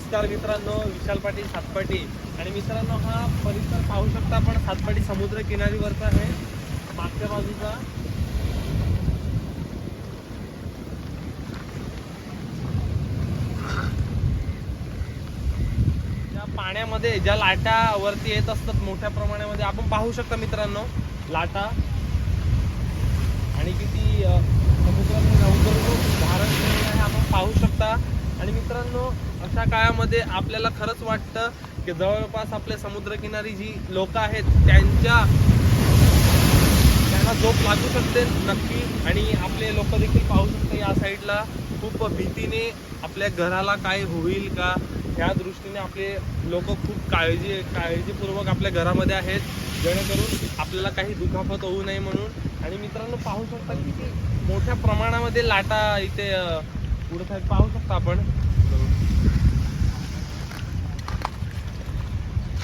नमस्कार मित्रांनो विशाल पाटील सातपाटी. आणि मित्रांनो हा परिसर पाहू शकता आपण सातपाटी समुद्र किनारीवरचा आहे मागच्या बाजूचा. त्या पाण्यामध्ये ज्या लाटा वरती येत असतात मोठ्या प्रमाणामध्ये आपण पाहू शकता मित्रांनो लाटा. आणि किती अ, समुद्राने नौदर्ग धारण केलेलं आहे आपण पाहू शकता. आणि मित्रांनो अशा काळामध्ये आपल्याला खरंच वाटतं की जवळपास आपल्या समुद्रकिनारी जी लोक आहेत त्यांच्या त्यांना झोप लागू शकते नक्की. आणि आपले लोक देखील पाहू शकते या साईडला. खूप भीतीने आपल्या घराला काय होईल का? ह्या दृष्टीने आपले लोक खूप काळजी काळजीपूर्वक आपल्या घरामध्ये आहेत. जेणेकरून आपल्याला काही दुखापत होऊ नये म्हणून. आणि मित्रांनो पाहू शकता की ते मोठ्या प्रमाणामध्ये लाटा इथे उडत आहेत पाहू शकता आपण हे बघा. आणि मित्रांनो पाहू शकता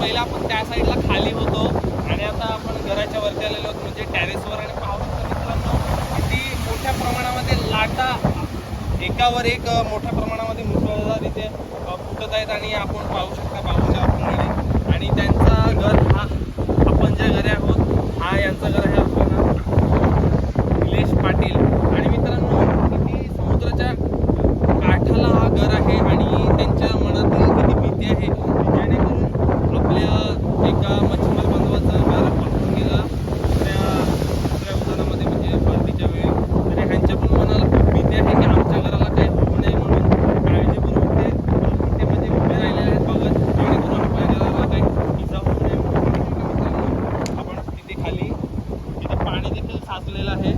पहिला आपण त्या साईडला खाली होतो. आणि आता आपण घराच्या वरती आलेलो आहोत म्हणजे टॅरेसवर आणि पाहू शकता मित्रांनो किती मोठ्या प्रमाणामध्ये लाटा एकावर एक मोठ्या प्रमाणामध्ये मुसळधार इथे फुटत आहेत आणि आपण पाहू शकता पाहूच्या आपण आणि त्यांचा घर हा आपण ज्या घरी आहोत हा यांचं घर आहे आपण निलेश पाटील. आणि मित्रांनो किती समुद्राच्या काठाला हा घर आहे आणि त्यांच्या मनात किती भीती आहे जेणेकरून आपल्या एका मच्छीमार बांधवाचं घर वाहून गेला दुसऱ्या दुसऱ्या उदाहरणामध्ये म्हणजे भरतीच्या वेळी आणि ह्यांच्या पण मनाला खूप भीती आहे की आमच्या घराला काही होऊ नये म्हणून काळजीपूर्वक ते तिथे म्हणजे उभे राहिलेले आहेत बघत जेणेकरून आपल्या घराला काही इजा होऊ नये म्हणून आपण तिथे खाली तिथे पाणी देखील साचलेलं आहे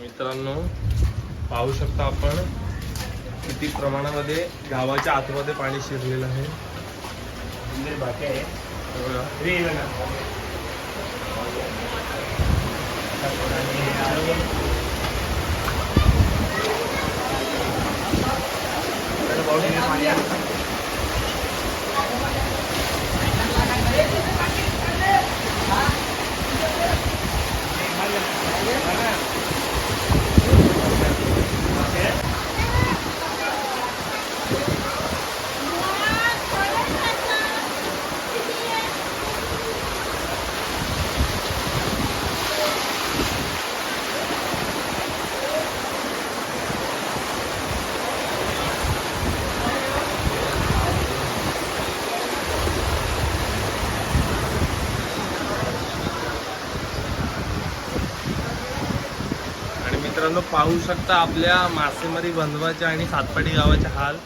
मित्रांनो पाहू शकता आपण किती प्रमाणामध्ये गावाच्या आतमध्ये पाणी शिरलेलं आहे. मित्रांनो पाहू शकता आपल्या मासेमारी बंधवाचे आणि सातपाडी गावाचे हाल.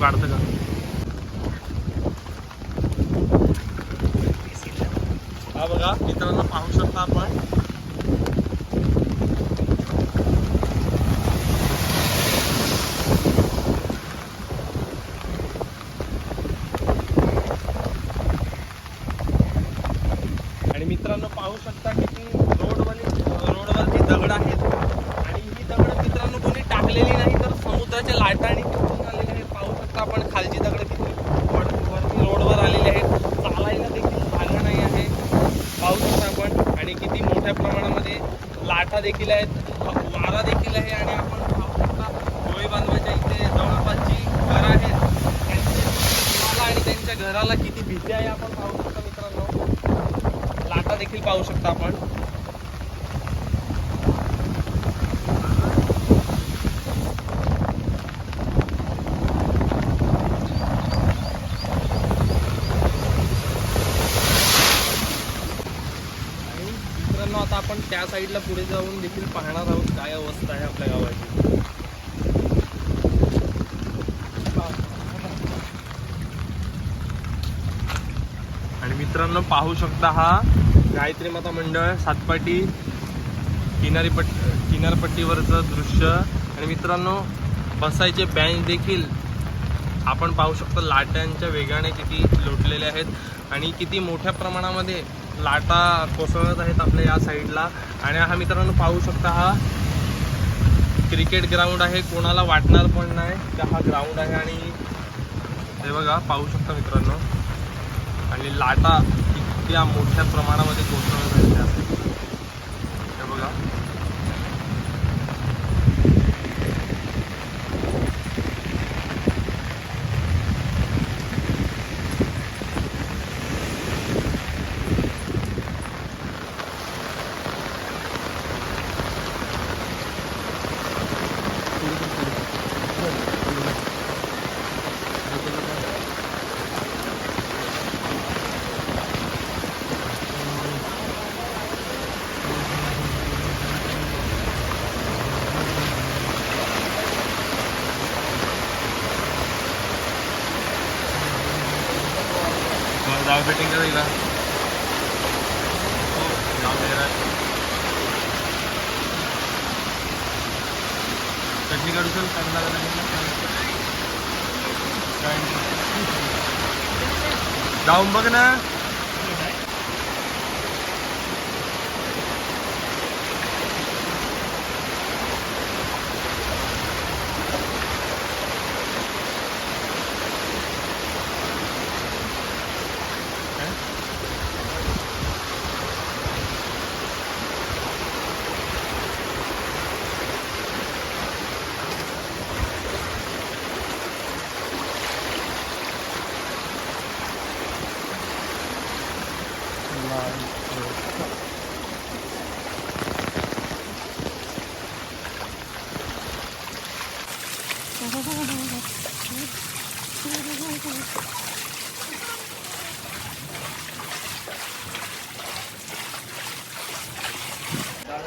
काढतं का हा बघा मित्रांनो पाहू शकता आपण आणि मित्रांनो पाहू शकता किती रोडवरती रोडवरती दगड आहेत आलेली नाही तर समुद्राच्या लाटांनी उडून आलेली आहे पाहू शकता आपण खालची दगड किती वर- वरती रोडवर आलेली आहेत चालायला देखील झालं नाही आहे पाहू शकता आपण आणि किती मोठ्या प्रमाणामध्ये लाटा देखील आहेत वारा देखील आहे आणि आपण पाहू शकता होळी बांधवाच्या इथे जवळपास जी घरं आहेत त्यांचे तुम्हाला आणि त्यांच्या घराला किती भीती आहे आपण पाहू शकता मित्रांनो लाटा देखील पाहू शकता आपण आणि मित्रांनो आता आपण त्या साईडला पुढे जाऊन देखील पाहणार आहोत काय अवस्था आहे आपल्या गावाची. आणि मित्रांनो पाहू शकता हा गायत्री माता मंडळ सातपाटी किनारी पट किनारपट्टीवरचं दृश्य. आणि मित्रांनो बसायचे बँच देखील आपण पाहू शकतो लाट्यांच्या वेगाने किती लोटलेले आहेत. आणि किती मोठ्या प्रमाणामध्ये लाटा कोसळत आहेत आपल्या या साईडला. आणि हा मित्रांनो पाहू शकता हा क्रिकेट ग्राउंड आहे. कोणाला वाटणार पण नाही का हा ग्राउंड आहे. आणि हे बघा पाहू शकता मित्रांनो. आणि लाटा इतक्या मोठ्या प्रमाणामध्ये कोसळत आहेत त्या side ला. हे बघा मग जाऊ बेटिंग का जाईल जाऊ दे रे. चटणी काढू चल कांदा जाऊन बघ ना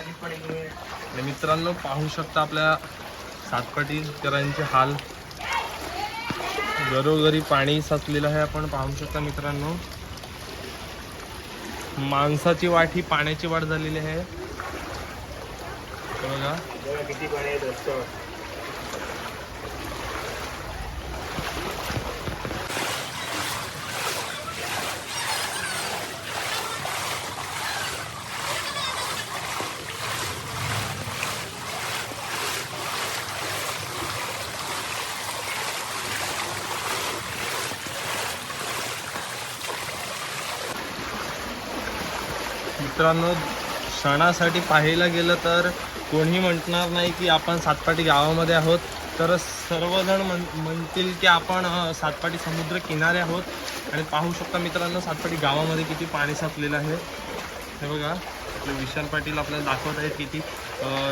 आणि मित्रांनो पाहू शकता आपल्या सातपाटीकरांचे हाल. घरोघरी पाणी साचलेलं आहे आपण पाहू शकता मित्रांनो. माणसाची वाट ही पाण्याची वाट झालेली आहे. बघा. किती पाणी मित्रांनो सणासाठी पाहायला गेलं तर कोणी म्हणणार नाही की आपण सातपाटी गावामध्ये आहोत. तर सर्वजण म्हण म्हणतील की आपण सातपाटी समुद्र किनारे आहोत. आणि पाहू शकता मित्रांनो सातपाटी गावामध्ये किती पाणी साचलेलं आहे. हे बघा आपले विशाल पाटील आपल्याला दाखवत आहेत किती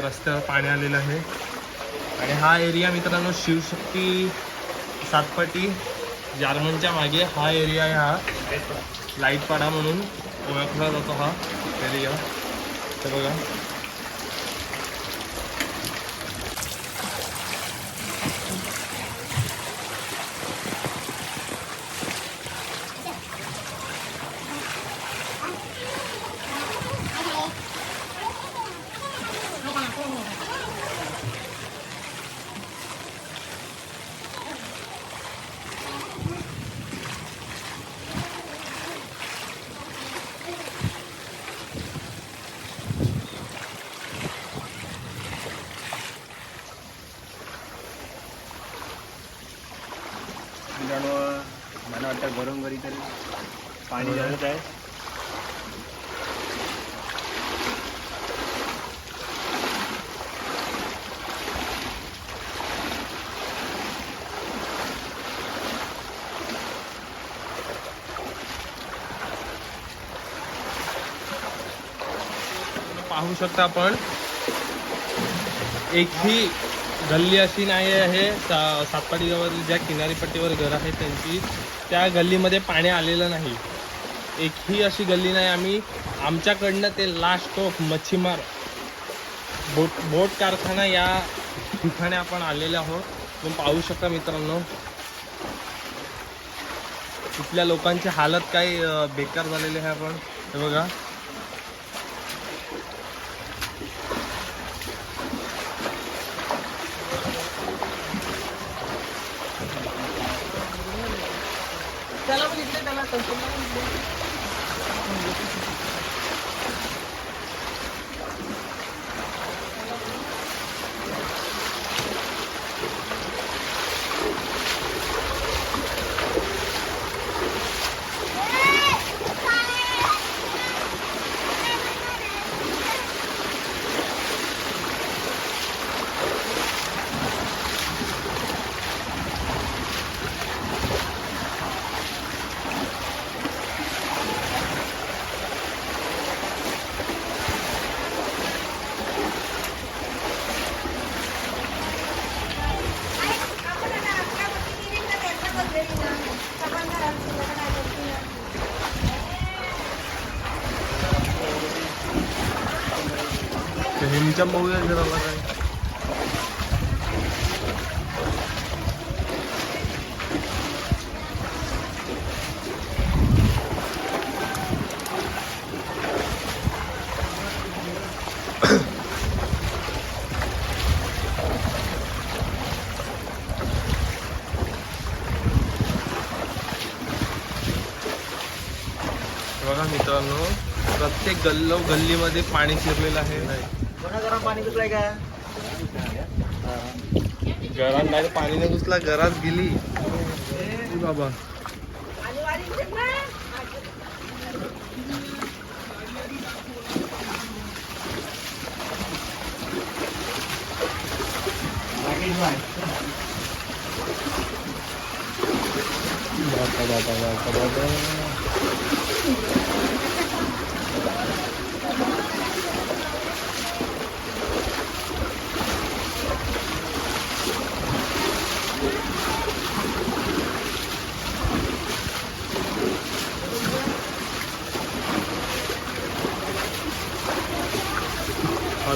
रस्त्यावर पाणी आलेलं आहे. आणि हा एरिया मित्रांनो शिवशक्ती सातपाटी जार्मनच्या मागे हा एरिया आहे हा. लाईटपाडा म्हणून ओळखला जातो हा. एरिया हे बघा पाणी जास्त आहे. पाहू शकता आपण. एकही गल्ली अशी नाही आहे. सा- सातपाडी गावातील ज्या किनारी पट्टीवर घरं आहेत त्यांची त्या गल्लीमध्ये पाणी आलेलं नाही. एकही अशी गल्ली नाही. आम्ही आमच्याकडनं ते लास्ट टोक मच्छीमार बोट बोट कारखाना या ठिकाणी आपण आलेले आहोत. तुम्ही पाहू शकता मित्रांनो. इथल्या लोकांची हालत काही बेकार झालेली आहे आपण. हे बघा. हिमच्या बघूया घराला काय बघा मित्रांनो प्रत्येक गल्लो गल्लीमध्ये पाणी शिरलेलं आहे. गरम पाणी कुठलंय का घरात नाही पाणी घुसला घरात गेली ए बाबा बाबा बाबा बाबा बाबा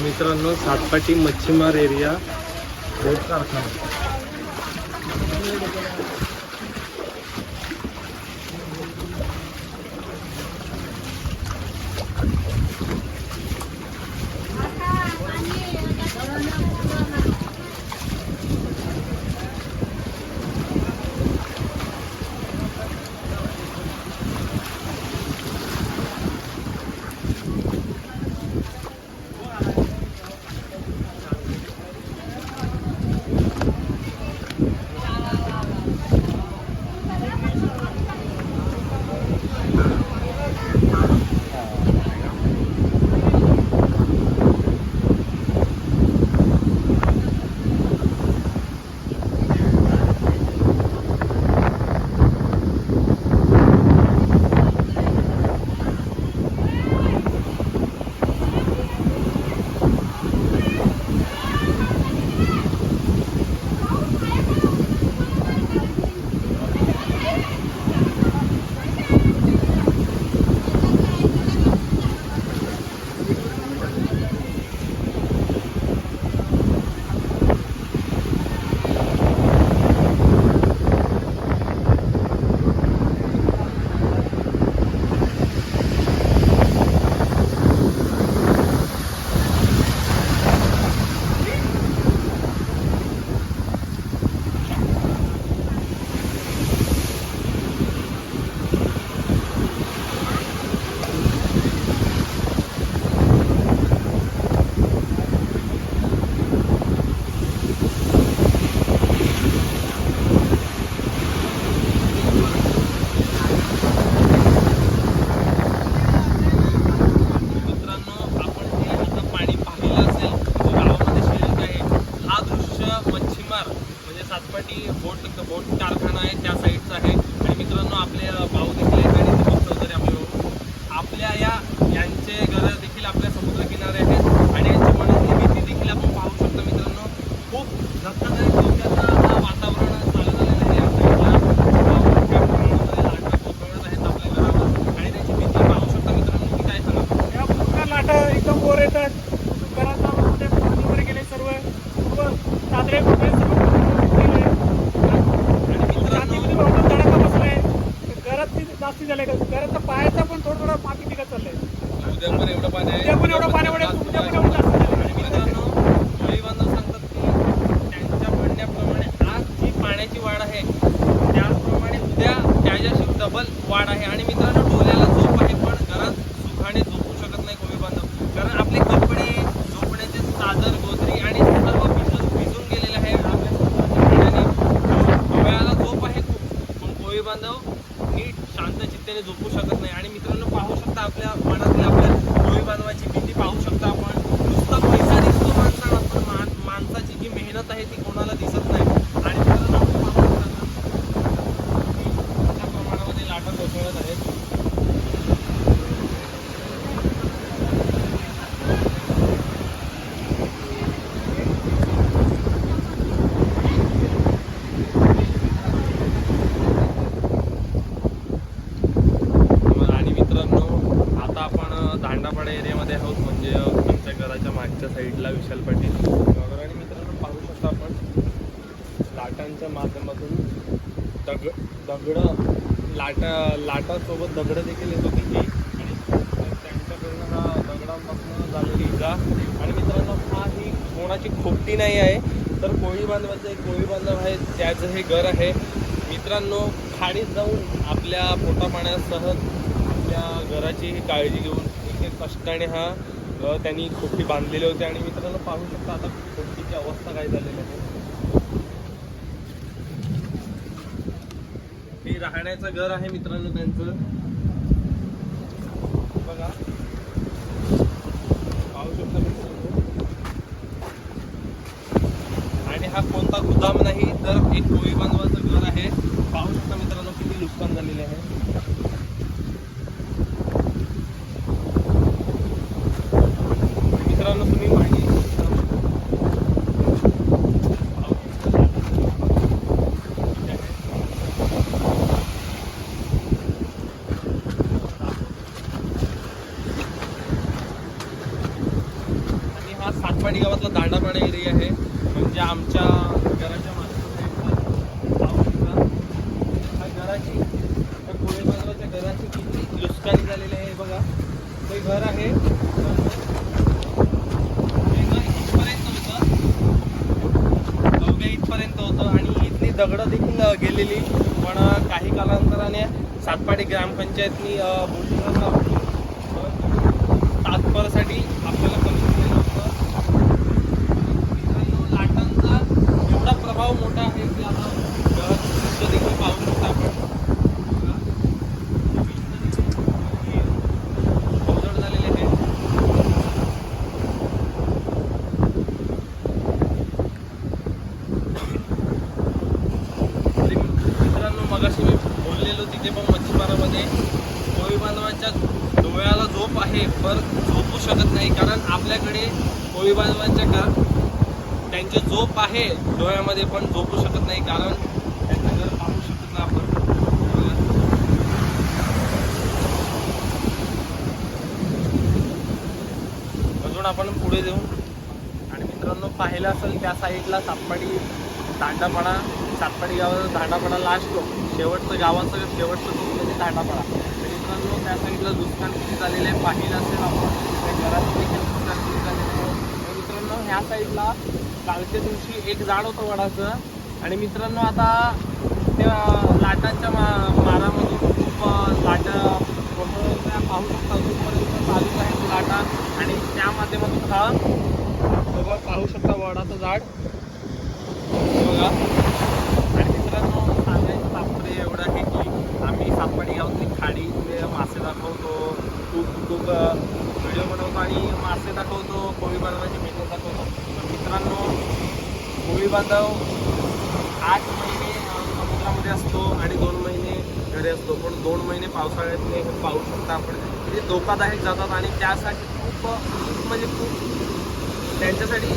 मित्रांनो सातपाटी मच्छीमार एरिया बोट कारखाना. लाटा लाटासोबत दगडं देखील येत होती ही आणि त्यांच्याकडनं हा दगडांपासून झालेली इजा. आणि मित्रांनो हा ही कोणाची खोपटी नाही आहे. तर कोळी बांधवाचं एक कोळी बांधव आहे त्याचं हे घर आहे. मित्रांनो खाडीत जाऊन आपल्या पोटापाण्यासह आपल्या घराची ही काळजी घेऊन एक एक कष्टाने हा त्यांनी खोपटी बांधलेली होती. आणि मित्रांनो पाहू शकता आता खोपटीची अवस्था काय झालेली आहे हे राहण्याचं घर आहे मित्रांनो त्यांचं. बघा. पाहू शकता मित्रांनो. आणि हा कोणता गोदाम नाही तर एक कोळी बांधवाचं घर आहे. पाहू शकता मित्रांनो किती नुकसान झालेले आहे मित्रांनो तुम्ही मागे पाहू शकता. ठीक आहे. आणि हा सातपाडी गावातला दांडापाडा एरिया आहे म्हणजे आमच्या घराच्या मागच्या साईडला पाहू शकता. हा घराची त्या कोळी बांधवाच्या घराची किती नुकसानी झालेली आहे हे बघा ते घर आहे हे घर इथपर्यंत होतं अवघ्या इथपर्यंत होतं काही दगडं देखील गेलेली. पण काही कालांतराने सातपाडी ग्रामपंचायतनी अ, तात्परसाठी आपल्याला करून होतं. लाटांचा एवढा प्रभाव मोठा आहे की आता घर दृश्य देखील पाहू शकता आपण बघा. भिंत देखील अवजड झालेली आहे तरी मित्रांनो मगाशी मी बोललेलो तिथे पण मच्छीमारामध्ये कोळी बांधवांच्या डोळ्याला झोप आहे पण झोपू शकत नाही कारण आपल्याकडे कोळी बांधवांच्या त्यांची झोप आहे डोळ्यामध्ये पण झोपू शकत नाही कारण त्यांचं घर पाहू शकत नाही आपण अजून आपण पुढे जाऊ आणि मित्रांनो पाहिलं असेल त्या साईडला सातपाडी दांडापाडा सातपाडी गावाचा दांडापाडा लास्ट शेवटचं गावाचं शेवटचं टोक म्हणजे दांडापाडा. मित्रांनो त्या साईडला दुष्काळ किती झालेलं आहे पाहिलं असेल आपण. त्या घरात देखील नुकसान किती झालेलं आहे तर मित्रांनो ह्या साईडला कालच्या दिवशी एक झाड होतं वडाचं. आणि मित्रांनो आता त्या लाटांच्या मा मारामधून खूप अं, लाटा पाहू शकता. अजूनपर्यंत चालूच आहेत लाटा आणि त्या माध्यमातून हा बघा पाहू शकता वडाचं झाड. बघा. आणि मित्रांनो सांगायचं तात्पर्य एवढं आहे की आम्ही सातपाडी गावातली खाडी मासे दाखवतो. खूप खूप व्हिडिओ बनवतो आणि मासे दाखवतो कोळी बांधवाची मेहनत दाखवतो. मित्रांनो कोळी बांधव आठ महिने समुद्रामध्ये असतो आणि दोन महिने घरी असतो. पण दोन महिने पावसाळ्यातले पाहू शकता आपण. ते धोकादायक जातात आणि त्यासाठी खूप खूप म्हणजे खूप त्यांच्यासाठी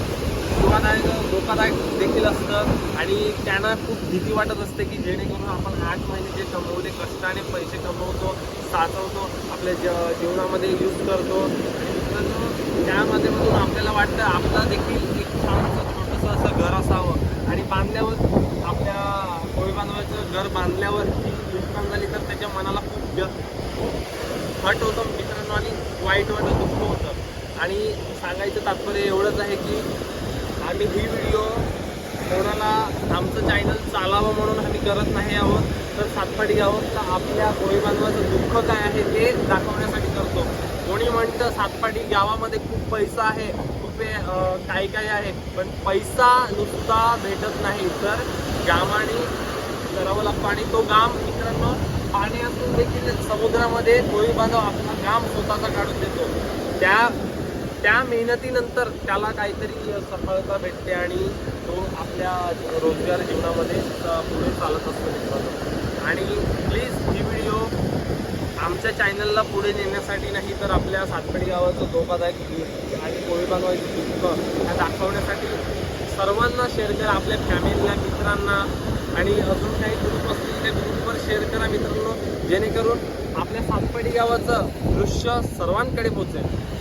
धोकादायक धोकादायक देखील असतं. आणि त्यांना खूप भीती वाटत असते की जेणेकरून आपण आठ महिने जे कमवले कष्टाने पैसे कमवतो साचवतो आपल्या ज जीवनामध्ये यूज करतो. आणि मित्रांनो त्यामध्ये मधून आपल्याला वाटतं आपला देखील एक छानसं छोटंसं असं घर असावं. आणि बांधल्यावर आपल्या कोळी बांधवाचं घर बांधल्यावर नुकसान झाली तर त्याच्या मनाला खूप ज- खूप हट होतं. मित्रांनो आणि वाईट वाटत दुःख होतं. आणि सांगायचं तात्पर्य एवढंच आहे की आम्ही ही व्हिडिओ कोणाला आमचं चॅनल चालावं म्हणून आम्ही करत नाही आहोत. तर सातपाडी गावात तर आपल्या कोळी बांधवाचं दुःख काय आहे ते दाखवण्यासाठी करतो. कोणी म्हणतं सातपाडी गावामध्ये खूप पैसा आहे खूप हे, काही काय काय आहे पण पैसा नुसता भेटत नाही. तर गामाने करावं लागतो आणि तो गाम मित्रांनो पाणी असून देखील समुद्रामध्ये कोळी बांधव आपला गाम स्वतःचा काढून देतो. त्या त्या मेहनतीनंतर त्याला काहीतरी सफलता भेटते आणि तो आपल्या रोजगार जीवनामध्ये पुढे चालत असतो आणि प्लीज ही व्हिडिओ आमच्या चॅनलला पुढे नेण्यासाठी नाही तर आपल्या सातपडी गावाचं धोकादायक आणि कोळी बांधवायचं दुःख ह्या दाखवण्यासाठी सर्वांना शेअर करा आपल्या फॅमिलीला मित्रांना आणि अजून काही ग्रुप असतील त्या ग्रुपवर शेअर करा मित्रांनो जेणेकरून आपल्या सातपडी गावाचं दृश्य सर्वांकडे पोचेल